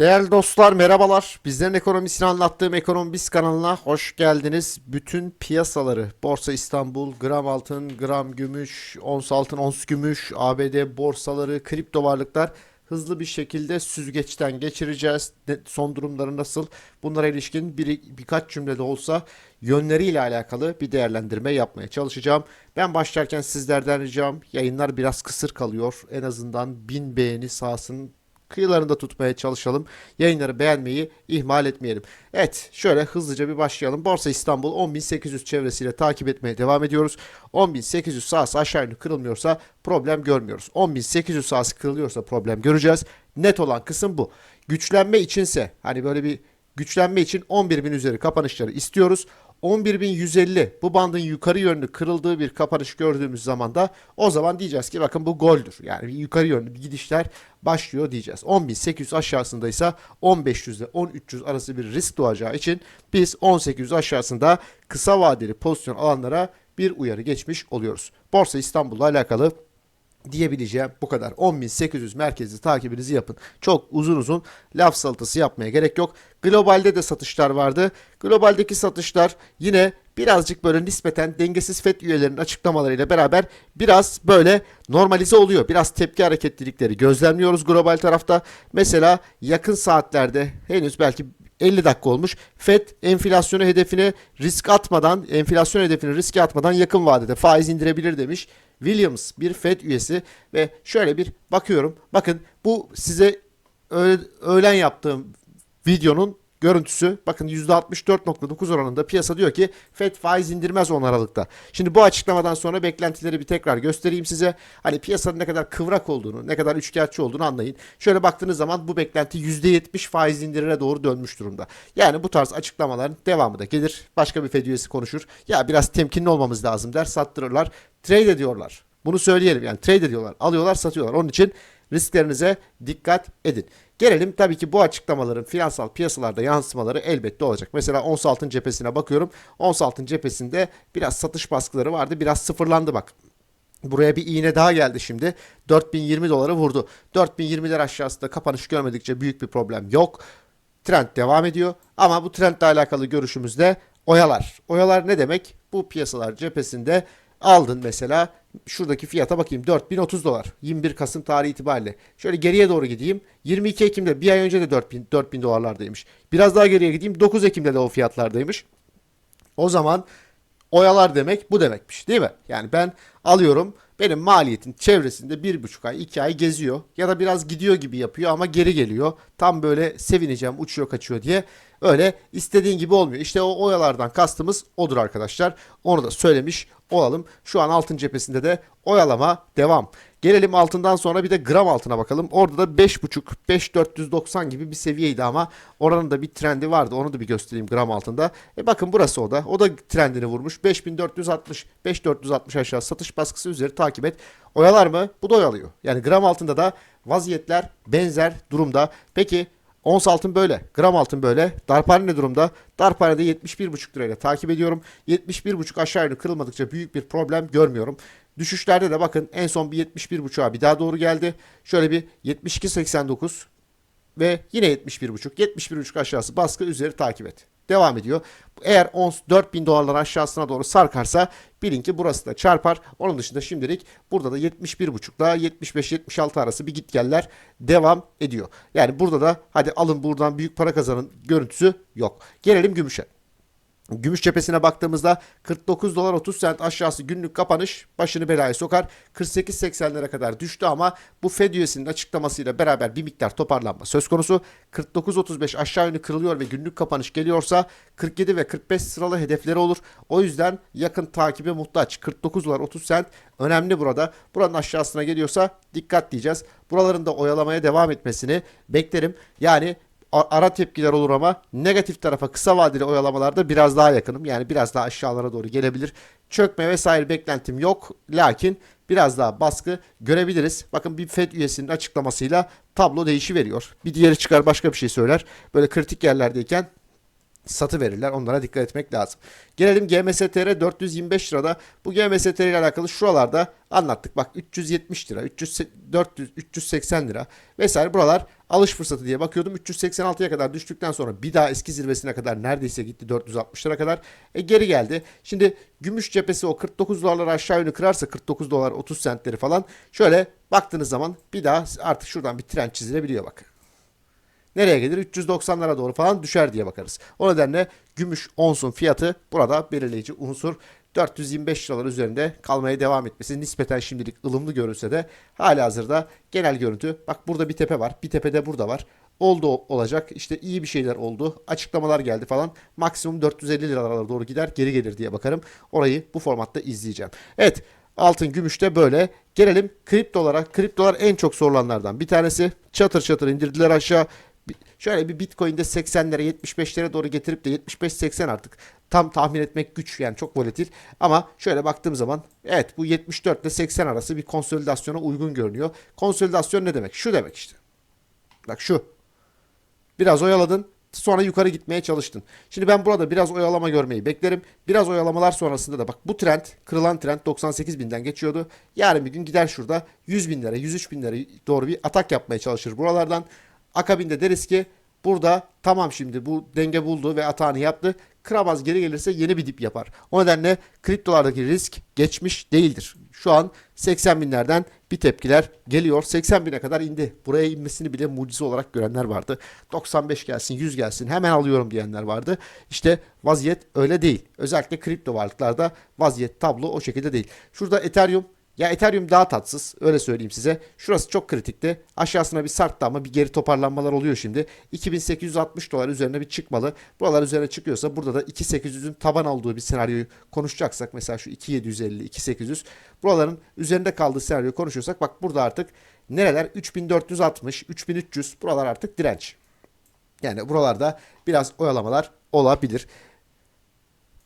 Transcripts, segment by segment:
Değerli dostlar merhabalar. Bizlerin ekonomisini anlattığım Ekonomi Biz kanalına hoş geldiniz. Bütün piyasaları Borsa İstanbul, gram altın, gram gümüş, ons altın, ons gümüş, ABD borsaları, kripto varlıklar hızlı bir şekilde süzgeçten geçireceğiz. Son durumları nasıl? Bunlara ilişkin bir, birkaç cümlede olsa yönleriyle alakalı bir değerlendirme yapmaya çalışacağım. Ben başlarken sizlerden ricam yayınlar biraz kısır kalıyor. En azından 1000 beğeni sahasının kıyılarında tutmaya çalışalım. Yayınları beğenmeyi ihmal etmeyelim. Evet şöyle hızlıca bir başlayalım. Borsa İstanbul 10.800 çevresiyle takip etmeye devam ediyoruz. 10.800 sahası aşağı yönlü kırılmıyorsa problem görmüyoruz. 10.800 sahası kırılıyorsa problem göreceğiz. Net olan kısım bu. Güçlenme içinse hani böyle bir güçlenme için 11.000 üzeri kapanışları istiyoruz. 11.150 bu bandın yukarı yönlü kırıldığı bir kapanış gördüğümüz zaman da o zaman diyeceğiz ki bakın bu goldür. Yani yukarı yönlü bir gidişler başlıyor diyeceğiz. 10.800 aşağısındaysa 10.500 ile 10.300 arası bir risk doğacağı için biz 10.800 aşağısında kısa vadeli pozisyon alanlara bir uyarı geçmiş oluyoruz. Borsa İstanbul'la alakalı diyebileceğim bu kadar. 10.800 merkezi takibinizi yapın. Çok uzun uzun laf salatası yapmaya gerek yok. Globalde de satışlar vardı. Globaldeki satışlar yine birazcık böyle nispeten dengesiz FED üyelerinin açıklamalarıyla beraber biraz böyle normalize oluyor. Biraz tepki hareketlilikleri gözlemliyoruz global tarafta. Mesela yakın saatlerde henüz belki 50 dakika olmuş. FED enflasyonu hedefine risk atmadan, enflasyon hedefine riske atmadan yakın vadede faiz indirebilir demiş. Williams bir FED üyesi ve şöyle bir bakıyorum. Bakın bu size öğ- öğlen yaptığım videonun görüntüsü. Bakın %64.9 oranında piyasa diyor ki FED faiz indirmez 10 Aralık'ta. Şimdi bu açıklamadan sonra beklentileri bir tekrar göstereyim size. Hani piyasanın ne kadar kıvrak olduğunu, ne kadar üçkağıtçı olduğunu anlayın. Şöyle baktığınız zaman bu beklenti %70 faiz indirine doğru dönmüş durumda. Yani bu tarz açıklamaların devamı da gelir. Başka bir FED üyesi konuşur. Ya biraz temkinli olmamız lazım der, sattırırlar. Trade ediyorlar. Bunu söyleyelim yani trade ediyorlar. Alıyorlar, satıyorlar. Onun için risklerinize dikkat edin. Gelelim tabii ki bu açıklamaların finansal piyasalarda yansımaları elbette olacak. Mesela ons altın cephesine bakıyorum. Ons altın cephesinde biraz satış baskıları vardı. Biraz sıfırlandı bak. Buraya bir iğne daha geldi şimdi. 4020 doları vurdu. 4020'ler aşağısında kapanış görmedikçe büyük bir problem yok. Trend devam ediyor. Ama bu trendle alakalı görüşümüzde oyalar. Oyalar ne demek? Bu piyasalar cephesinde aldın mesela şuradaki fiyata bakayım 4030 dolar 21 Kasım tarihi itibariyle. Şöyle geriye doğru gideyim. 22 Ekim'de bir ay önce de 4000 4000 dolarlardaymış. Biraz daha geriye gideyim 9 Ekim'de de o fiyatlardaymış. O zaman oyalar demek bu demekmiş değil mi? Yani ben alıyorum benim maliyetin çevresinde bir buçuk ay iki ay geziyor ya da biraz gidiyor gibi yapıyor ama geri geliyor. Tam böyle sevineceğim uçuyor kaçıyor diye öyle istediğin gibi olmuyor. İşte o oyalardan kastımız odur arkadaşlar. Onu da söylemiş olalım. Şu an altın cephesinde de oyalama devam. Gelelim altından sonra bir de gram altına bakalım. Orada da 5.5 5490 gibi bir seviyeydi ama oranın da bir trendi vardı. Onu da bir göstereyim gram altında. E bakın burası o da. O da trendini vurmuş. 5460 5460 aşağı satış baskısı üzeri takip et. Oyalar mı? Bu da oyalıyor. Yani gram altında da vaziyetler benzer durumda. Peki Ons altın böyle. Gram altın böyle. Darphane ne durumda? Darphane'de 71,5 lirayla takip ediyorum. 71,5 aşağı yönlü kırılmadıkça büyük bir problem görmüyorum. Düşüşlerde de bakın en son bir 71,5'a bir daha doğru geldi. Şöyle bir 72,89 ve yine 71,5. 71,5 aşağısı baskı üzeri takip et. Devam ediyor. Eğer ons 4000 dolarlar aşağısına doğru sarkarsa bilin ki burası da çarpar. Onun dışında şimdilik burada da 71,5 ile 75-76 arası bir gitgeller devam ediyor. Yani burada da hadi alın buradan büyük para kazanın görüntüsü yok. Gelelim gümüşe. Gümüş cephesine baktığımızda 49 dolar 30 sent aşağısı günlük kapanış başını belaya sokar. 48.80'lere kadar düştü ama bu Fed üyesinin açıklamasıyla beraber bir miktar toparlanma söz konusu. 49.35 aşağı yönlü kırılıyor ve günlük kapanış geliyorsa 47 ve 45 sıralı hedefleri olur. O yüzden yakın takibe muhtaç. 49 dolar 30 sent önemli burada. Buranın aşağısına geliyorsa dikkat diyeceğiz. Buraların da oyalamaya devam etmesini beklerim. Yani ara tepkiler olur ama negatif tarafa kısa vadeli oyalamalarda biraz daha yakınım. Yani biraz daha aşağılara doğru gelebilir. Çökme vesaire beklentim yok. Lakin biraz daha baskı görebiliriz. Bakın bir FED üyesinin açıklamasıyla tablo değişiveriyor. Bir diğeri çıkar başka bir şey söyler. Böyle kritik yerlerdeyken satı verirler. Onlara dikkat etmek lazım. Gelelim GMSTR 425 lirada. Bu GMSTR ile alakalı şuralarda anlattık. Bak 370 lira, 300, 400, 380 lira vesaire buralar alış fırsatı diye bakıyordum. 386'ya kadar düştükten sonra bir daha eski zirvesine kadar neredeyse gitti 460 lira kadar. E, geri geldi. Şimdi gümüş cephesi o 49 dolarları aşağı yönlü kırarsa 49 dolar 30 centleri falan şöyle baktığınız zaman bir daha artık şuradan bir trend çizilebiliyor bak. Nereye gelir? 390'lara doğru falan düşer diye bakarız. O nedenle gümüş onsun fiyatı burada belirleyici unsur. 425 liralar üzerinde kalmaya devam etmesi nispeten şimdilik ılımlı görünse de hala hazırda genel görüntü. Bak burada bir tepe var. Bir tepe de burada var. Oldu olacak. İşte iyi bir şeyler oldu. Açıklamalar geldi falan. Maksimum 450 liralara doğru gider geri gelir diye bakarım. Orayı bu formatta izleyeceğim. Evet altın gümüş de böyle. Gelelim kriptolara. Kriptolar en çok sorulanlardan bir tanesi. Çatır çatır indirdiler aşağı. Şöyle bir Bitcoin'de 80'lere 75'lere doğru getirip de 75-80 artık tam tahmin etmek güç yani çok volatil. Ama şöyle baktığım zaman evet bu 74 ile 80 arası bir konsolidasyona uygun görünüyor. Konsolidasyon ne demek? Şu demek işte. Bak şu. Biraz oyaladın sonra yukarı gitmeye çalıştın. Şimdi ben burada biraz oyalama görmeyi beklerim. Biraz oyalamalar sonrasında da bak bu trend kırılan trend 98 binden geçiyordu. Yarın bir gün gider şurada 100 binlere 103 binlere doğru bir atak yapmaya çalışır buralardan. Akabinde deriz ki burada tamam şimdi bu denge buldu ve atağını yaptı. Kıramaz geri gelirse yeni bir dip yapar. O nedenle kriptolardaki risk geçmiş değildir. Şu an 80 binlerden bir tepkiler geliyor. 80 bine kadar indi. Buraya inmesini bile mucize olarak görenler vardı. 95 gelsin 100 gelsin hemen alıyorum diyenler vardı. İşte vaziyet öyle değil. Özellikle kripto varlıklarda vaziyet tablo o şekilde değil. Şurada Ethereum ya Ethereum daha tatsız öyle söyleyeyim size. Şurası çok kritikti. Aşağısına bir sarttı ama bir geri toparlanmalar oluyor şimdi. 2860 dolar üzerine bir çıkmalı. Buralar üzerine çıkıyorsa burada da 2800'ün taban olduğu bir senaryoyu konuşacaksak mesela şu 2750 2800 buraların üzerinde kaldığı senaryoyu konuşuyorsak bak burada artık nereler 3460 3300 buralar artık direnç. Yani buralarda biraz oyalamalar olabilir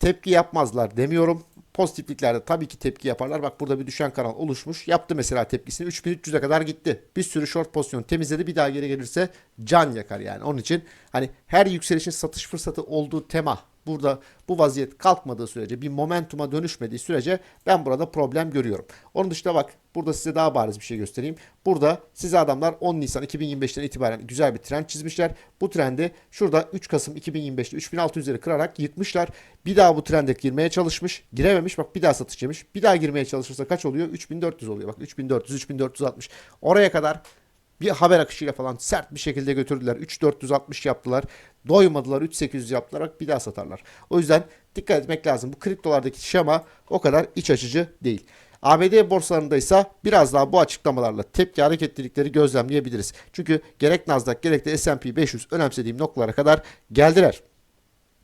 tepki yapmazlar demiyorum. Pozitifliklerde tabii ki tepki yaparlar. Bak burada bir düşen kanal oluşmuş. Yaptı mesela tepkisini. 3300'e kadar gitti. Bir sürü short pozisyon temizledi. Bir daha geri gelirse can yakar yani. Onun için hani her yükselişin satış fırsatı olduğu tema burada bu vaziyet kalkmadığı sürece bir momentuma dönüşmediği sürece ben burada problem görüyorum. Onun dışında bak burada size daha bariz bir şey göstereyim. Burada size adamlar 10 Nisan 2025'ten itibaren güzel bir trend çizmişler. Bu trendi şurada 3 Kasım 2025'te 3600'leri kırarak yırtmışlar. Bir daha bu trende girmeye çalışmış. Girememiş. Bak bir daha satış yemiş. Bir daha girmeye çalışırsa kaç oluyor? 3400 oluyor. Bak 3400 3460. Oraya kadar bir haber akışıyla falan sert bir şekilde götürdüler. 3460 yaptılar. Doymadılar 3800 yaptılar. Bir daha satarlar. O yüzden dikkat etmek lazım. Bu kriptolardaki şema o kadar iç açıcı değil. ABD borsalarında ise biraz daha bu açıklamalarla tepki hareketlilikleri gözlemleyebiliriz. Çünkü gerek Nasdaq gerek de S&P 500 önemsediğim noktalara kadar geldiler.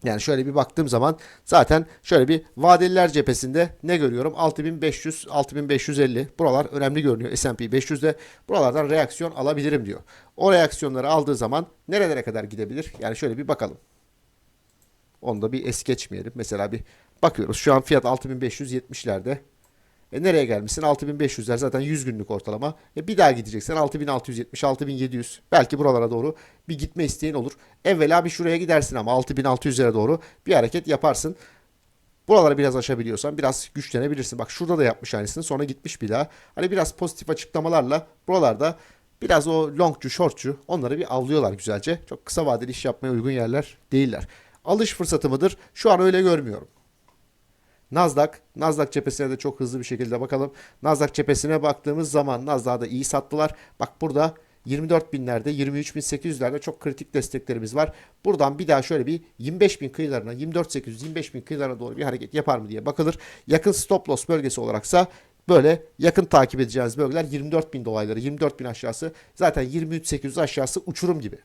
Yani şöyle bir baktığım zaman zaten şöyle bir vadeliler cephesinde ne görüyorum? 6500, 6550 buralar önemli görünüyor S&P 500'de. Buralardan reaksiyon alabilirim diyor. O reaksiyonları aldığı zaman nerelere kadar gidebilir? Yani şöyle bir bakalım. Onu da bir es geçmeyelim. Mesela bir bakıyoruz. Şu an fiyat 6570'lerde. E nereye gelmişsin? 6500'ler zaten 100 günlük ortalama. E bir daha gideceksin 6670, 6700. Belki buralara doğru bir gitme isteğin olur. Evvela bir şuraya gidersin ama 6600'lere doğru bir hareket yaparsın. Buraları biraz aşabiliyorsan biraz güçlenebilirsin. Bak şurada da yapmış aynısını sonra gitmiş bir daha. Hani biraz pozitif açıklamalarla buralarda biraz o longcu, shortcu onları bir avlıyorlar güzelce. Çok kısa vadeli iş yapmaya uygun yerler değiller. Alış fırsatı mıdır? Şu an öyle görmüyorum. Nasdaq, Nasdaq cephesine de çok hızlı bir şekilde bakalım. Nasdaq cephesine baktığımız zaman Nasdaq'da iyi sattılar. Bak burada 24 binlerde 23.800'lerde çok kritik desteklerimiz var. Buradan bir daha şöyle bir 25 bin kıyılarına 24.800 25 bin kıyılarına doğru bir hareket yapar mı diye bakılır. Yakın stop loss bölgesi olaraksa böyle yakın takip edeceğiniz bölgeler 24 bin dolayları 24 bin aşağısı zaten 23.800 aşağısı uçurum gibi.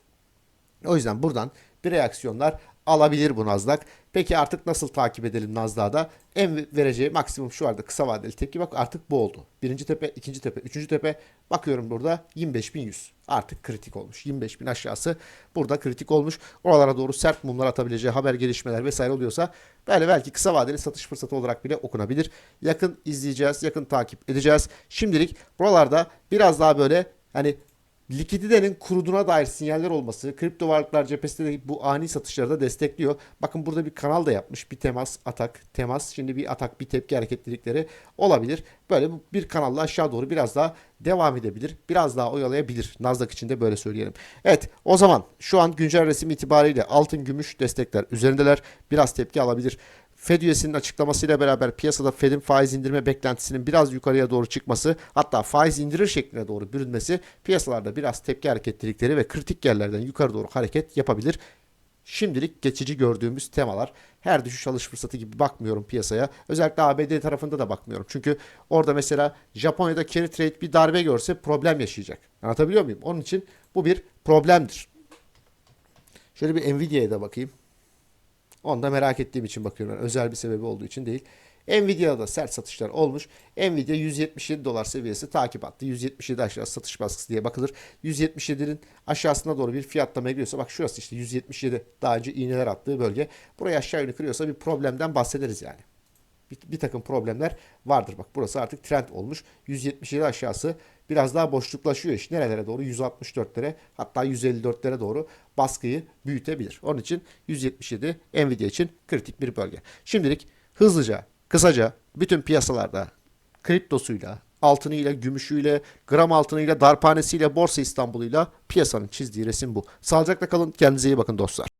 O yüzden buradan bir reaksiyonlar alabilir bu Nasdaq. Peki artık nasıl takip edelim Nasdaq'da? En vereceği maksimum şu vardı kısa vadeli tepki bak artık bu oldu. Birinci tepe, ikinci tepe, üçüncü tepe bakıyorum burada 25.100 artık kritik olmuş. 25.000 aşağısı burada kritik olmuş. Oralara doğru sert mumlar atabileceği haber gelişmeler vesaire oluyorsa böyle belki kısa vadeli satış fırsatı olarak bile okunabilir. Yakın izleyeceğiz, yakın takip edeceğiz. Şimdilik buralarda biraz daha böyle hani likiditenin kuruduğuna dair sinyaller olması kripto varlıklar cephesinde de bu ani satışları da destekliyor. Bakın burada bir kanal da yapmış. Bir temas, atak, temas. Şimdi bir atak, bir tepki hareketlilikleri olabilir. Böyle bir kanalla aşağı doğru biraz daha devam edebilir. Biraz daha oyalayabilir. Nasdaq için de böyle söyleyelim. Evet o zaman şu an güncel resim itibariyle altın, gümüş destekler üzerindeler. Biraz tepki alabilir. Fed üyesinin açıklamasıyla beraber piyasada Fed'in faiz indirme beklentisinin biraz yukarıya doğru çıkması hatta faiz indirir şekline doğru bürünmesi piyasalarda biraz tepki hareketlilikleri ve kritik yerlerden yukarı doğru hareket yapabilir. Şimdilik geçici gördüğümüz temalar. Her düşüş alış fırsatı gibi bakmıyorum piyasaya. Özellikle ABD tarafında da bakmıyorum. Çünkü orada mesela Japonya'da carry trade bir darbe görse problem yaşayacak. Anlatabiliyor muyum? Onun için bu bir problemdir. Şöyle bir Nvidia'ya da bakayım. Onu da merak ettiğim için bakıyorum. Yani özel bir sebebi olduğu için değil. Nvidia'da da sert satışlar olmuş. Nvidia 177 dolar seviyesi takip attı. 177 aşağı satış baskısı diye bakılır. 177'nin aşağısına doğru bir fiyatlama geliyorsa bak şurası işte 177 daha önce iğneler attığı bölge. Burayı aşağı yönlü kırıyorsa bir problemden bahsederiz yani. Bir, bir takım problemler vardır. Bak burası artık trend olmuş. 177 aşağısı biraz daha boşluklaşıyor iş. Nerelere doğru? 164'lere hatta 154'lere doğru baskıyı büyütebilir. Onun için 177 Nvidia için kritik bir bölge. Şimdilik hızlıca, kısaca bütün piyasalarda kriptosuyla, altınıyla, gümüşüyle, gram altınıyla, darphanesiyle, borsa İstanbul'uyla piyasanın çizdiği resim bu. Sağlıcakla kalın, kendinize iyi bakın dostlar.